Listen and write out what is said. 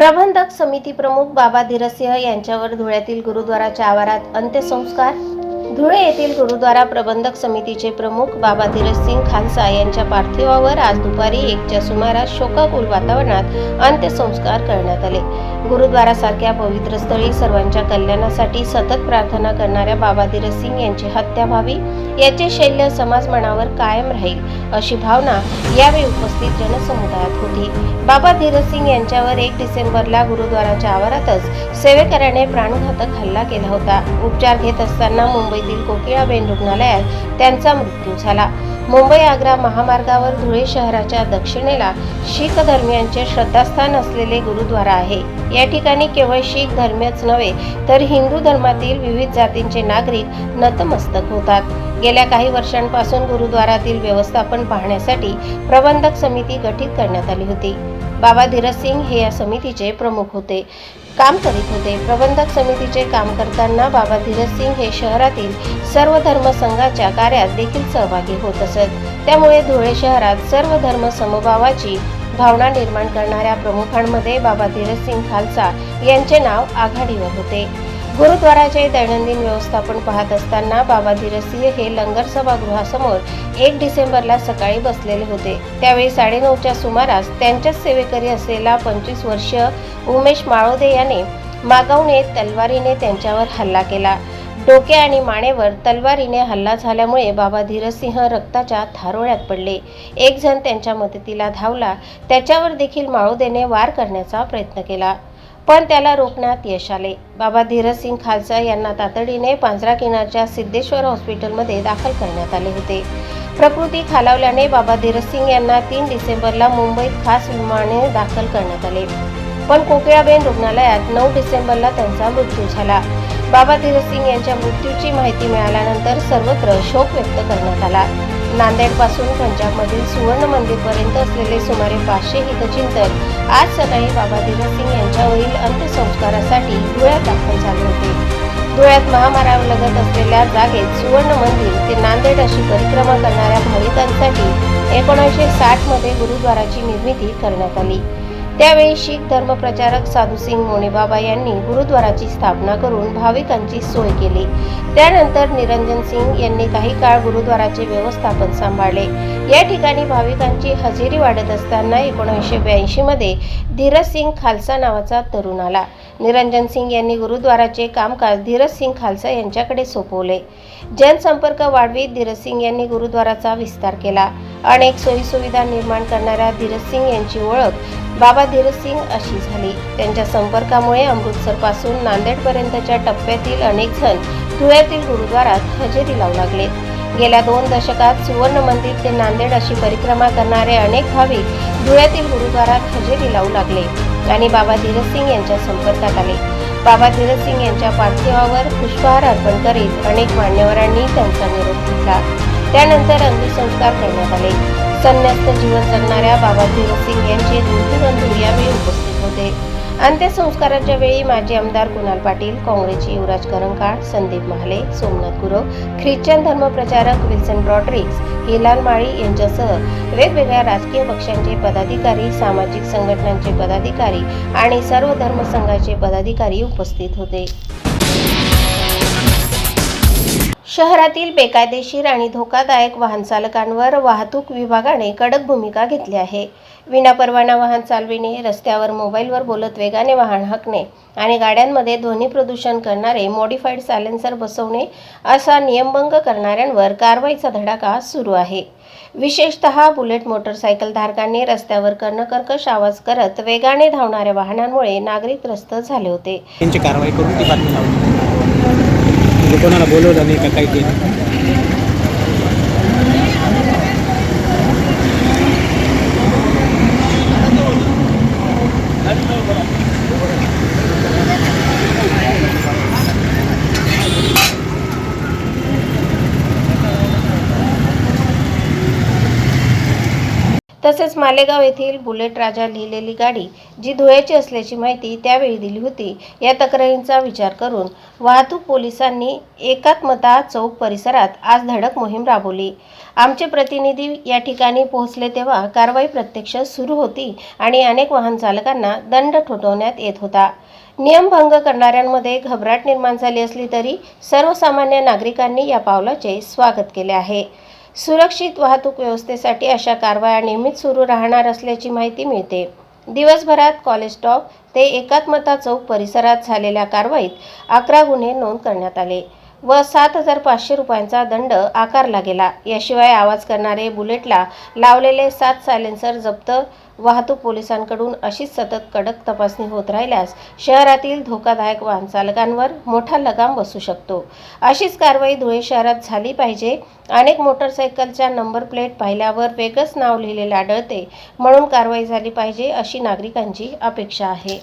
प्रबंधक समिती प्रमुख बाबा धीरसिंह यांच्यावर धुळ्यातील गुरुद्वाराच्या आवारात अंत्यसंस्कार धुळे येथील गुरुद्वारा प्रबंधक समितीचे प्रमुख बाबा धीरसिंग खालसा यांच्या पार्थिवावर आज दुपारी एकच्या सुमारास शोकाकुल वातावरणात अंत्यसंस्कार करण्यात आले. गुरुद्वारासारख्या पवित्र स्थळी सर्वांच्या कल्याणासाठी सतत प्रार्थना करणाऱ्या बाबा धीरसिंग यांची हत्या व्हावी याचे शैल्य समाज मनावर कायम राहील अशी भावना यावेळी उपस्थित जनसमुदायात होती. बाबा धीरसिंग यांच्यावर एक डिसेंबरला गुरुद्वाराच्या आवारातच सेवेकऱ्याने प्राणघातक हल्ला केला होता. उपचार घेत असताना मुंबई मुंबईतील कोकिळाबेन रुग्णालयात त्यांचा मृत्यू झाला. मुंबई आग्रा महामार्गावर धुळे शहराच्या दक्षिणेला शीख धर्मियांचे श्रद्धास्थान असलेले गुरुद्वारा आहे. या ठिकाणी केवळ शीख धर्मीयच नव्हे तर हिंदू धर्मातील विविध जातींचे नागरिक नतमस्तक होतात. गेल्या काही वर्षांपासून गुरुद्वारातील व्यवस्थापन पाहण्यासाठी प्रबंधक समिती गठीत करण्यात आली होती. बाबा धीरसिंग हे या समितीचे प्रमुख होते. काम करीत होते. प्रबंधक समितीचे काम करताना बाबा धीरसिंग हे शहरातील सर्व धर्म संघाच्या कार्यात देखील सहभागी होत असत. त्यामुळे धुळे शहरात सर्व धर्म समभावाची भावना निर्माण करणाऱ्या प्रमुखांमध्ये बाबा धीरसिंग खालसा यांचे नाव आघाडीवर होते. गुरुद्वाराचे दैनंदिन व्यवस्थापन पाहत असताना बाबा धीरसिंह हे लंगर सभागृहासमोर एक डिसेंबरला सकाळी बसलेले होते. त्यावेळी साडेनऊच्या सुमारास त्यांच्याच सेवेकरी असलेला पंचवीस वर्षीय उमेश माळोदे याने मागवणे तलवारीने त्यांच्यावर हल्ला केला. डोके आणि मानेवर तलवारीने हल्ला झाल्यामुळे बाबा धीरसिंह रक्ताच्या थारोळ्यात पडले. एक जण त्यांच्या मदतीला धावला. त्याच्यावर देखील माळोदेने वार करण्याचा प्रयत्न केला. पण त्याला रोखण्यात यश आले. बाबा धीरसिंग खालसा यांना तातडीने पांजरा किनारच्या सिद्धेश्वर हॉस्पिटलमध्ये दाखल करण्यात आले होते. प्रकृती खालावल्याने बाबा धीरसिंग यांना तीन डिसेंबरला मुंबईत खास विमाने दाखल करण्यात आले. पण कोकिळाबेन रुग्णालयात नऊ डिसेंबरला त्यांचा मृत्यू झाला. बाबा धीरसिंग यांच्या मृत्यूची माहिती मिळाल्यानंतर सर्वत्र शोक व्यक्त करण्यात आला. नांदेडपासून पंजाबमधील सुवर्ण मंदिरपर्यंत असलेले सुमारे पाचशे हितचिंतक आज सकाळी बाबा धीरसिंग यांच्यावरील अंत्यसंस्कारासाठी धुळ्यात दाखल झाले होते. धुळ्यात महामार्गालगत असलेल्या जागेत सुवर्ण मंदिर ते नांदेड अशी परिक्रमा करणाऱ्या भाविकांसाठी एकोणीसशे साठमध्ये गुरुद्वाराची निर्मिती करण्यात आली. त्यावेळी शीख धर्मप्रचारक साधूसिंग मोनेबाबा यांनी गुरुद्वाराची स्थापना करून भाविकांची सोय केली. त्यानंतर निरंजन सिंग यांनी काही काळ गुरुद्वाराचे व्यवस्थापन सांभाळले. या ठिकाणी भाविकांची हजेरी वाढत असताना एकोणीसशे ब्याऐंशी मध्ये धीरज सिंग खालसा नावाचा तरुण आला. निरंजन सिंग यांनी गुरुद्वाराचे कामकाज धीरज सिंग खालसा यांच्याकडे सोपवले. जनसंपर्क वाढवीत धीरज सिंग यांनी गुरुद्वाराचा विस्तार केला. अनेक सोयीसुविधा निर्माण करणाऱ्या धीरज सिंग यांची ओळख बाबा धीरज सिंग अशी झाली. त्यांच्या संपर्कामुळे अमृतसरपासून नांदेडपर्यंतच्या टप्प्यातील अनेक जण धुळ्यातील गुरुद्वारात हजेरी लावू लागले. गेल्या दोन दशकात सुवर्ण मंदिर ते नांदेड अशी परिक्रमा करणारे अनेक भाविक धुळ्यातील गुरुद्वारात हजेरी लावू लागले. आणि बाबा धीरज सिंग यांच्या संपर्कात आले बाबा धीरज सिंग यांच्या पार्थिवावर पुष्पहार अर्पण करीत अनेक मान्यवरांनी त्यांचा निरोप घेतला. त्यानंतर अंत्यसंस्कार करण्यात आले. संन्यास्त जीवन जगणाऱ्या बाबा धीरज सिंग यांचे दोन्ही यावेळी उपस्थित होते. अंत्यसंस्काराच्या वेळी माजी आमदार कुणाल पाटील काँग्रेसचे युवराज करंकाळ संदीप महाले सोमनाथ गुरव ख्रिश्चन धर्मप्रचारक विल्सन ब्रॉड्रिक्स हिलाल माळी यांच्यासह वेगवेगळ्या राजकीय पक्षांचे पदाधिकारी सामाजिक संघटनांचे पदाधिकारी आणि सर्व धर्मसंघाचे पदाधिकारी उपस्थित होते. शहरातील बेकायदेशीर आणि धोकादायक वाहन चालकांवर वाहतूक विभागाने कडक भूमिका घेतली आहे. विनापरवाना वाहन चालविणे रस्त्यावर मोबाईलवर बोलत वेगाने वाहन हाकणे आणि गाड्यांमध्ये ध्वनी प्रदूषण करणारे मॉडिफाईड सायलेन्सर बसवणे असा नियमभंग करणाऱ्यांवर कारवाईचा धडाका सुरू आहे. विशेषतः बुलेट मोटरसायकल धारकांनी रस्त्यावर कर्णकर्कश आवाज करत वेगाने धावणाऱ्या वाहनांमुळे नागरिक त्रस्त झाले होते. त्यांची कारवाई करून ती बातमी लावली. म्हणजे कोणाला बोलवलं नाही का काही केलं तसेच मालेगाव येथील बुलेट राजा लिहिलेली गाडी जी धुळ्याची असल्याची माहिती त्यावेळी दिली होती. या तक्रारींचा विचार करून वाहतूक पोलिसांनी एकात्मता चौक परिसरात आज धडक मोहीम राबवली. आमचे प्रतिनिधी या ठिकाणी पोहोचले तेव्हा कारवाई प्रत्यक्ष सुरू होती आणि अनेक वाहन चालकांना दंड ठोठवण्यात येत होता. नियमभंग करणाऱ्यांमध्ये घबराट निर्माण झाली असली तरी सर्वसामान्य नागरिकांनी या पावलाचे स्वागत केले आहे. सुरक्षित वाहतूक व्यवस्थेसाठी अशा कारवाया नेहमीच सुरू राहणार असल्याची माहिती मिळते. दिवसभरात कॉलेज स्टॉप ते एकात्मता चौक परिसरात झालेल्या कारवाईत अकरा गुन्हे नोंद करण्यात आले. व सात हजार पाचशे रुपयांचा दंड आकारला गेला. याशिवाय आवाज करणारे बुलेटला लावलेले सात सायलेन्सर जप्त वाहतूक पोलिसांकडून अशीच सतत कडक तपासणी होत राहिल्यास शहरातील धोकादायक वाहन चालकांवर मोठा लगाम बसू शकतो. अशीच कारवाई धुळे शहरात झाली पाहिजे. अनेक मोटरसायकलच्या नंबर प्लेट पाहिल्यावर वेगळंच नाव लिहिलेले आढळते. म्हणून कारवाई झाली पाहिजे अशी नागरिकांची अपेक्षा आहे.